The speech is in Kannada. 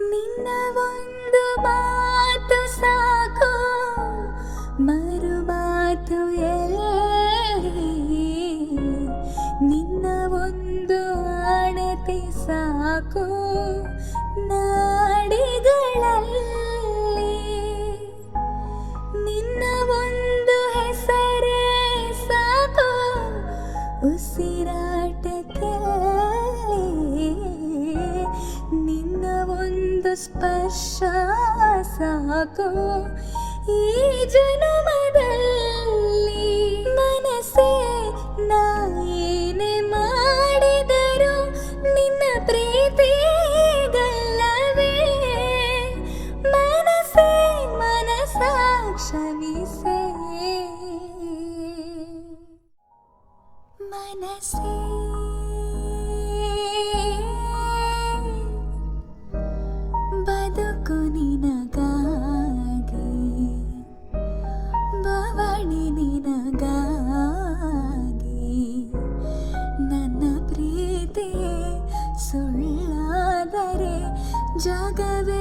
ನಿನ್ನ ಒಂದು ಮಾತು ಸಾಕು, ಮರು ಮಾತು ಎಲ್ಲಿ ನಿನ್ನ ಒಂದು ಅಣತೆ ಸಾಕು, ನಾಡಿಗಳಲ್ಲಿ. ನಿನ್ನ ಒಂದು ಹೆಸರೇ ಸಾಕು ಉಸಿರಾಟಕ್ಕೆ ಸ್ಪರ್ಶ ಸಾಕು ಈ ಜನುಮದಲ್ಲಿ ಮನಸ್ಸೇ ನಾ ಏನೇ ಮಾಡಿದರು ನಿನ್ನ ಪ್ರೀತಿಗಲ್ಲವೇ? ಮನಸ್ಸೇ ಮನಸ ಕ್ಷಮಿಸೇ ಮನಸ್ಸೇ ಸುಳ್ಳಾದರೆ ಜಗವೇ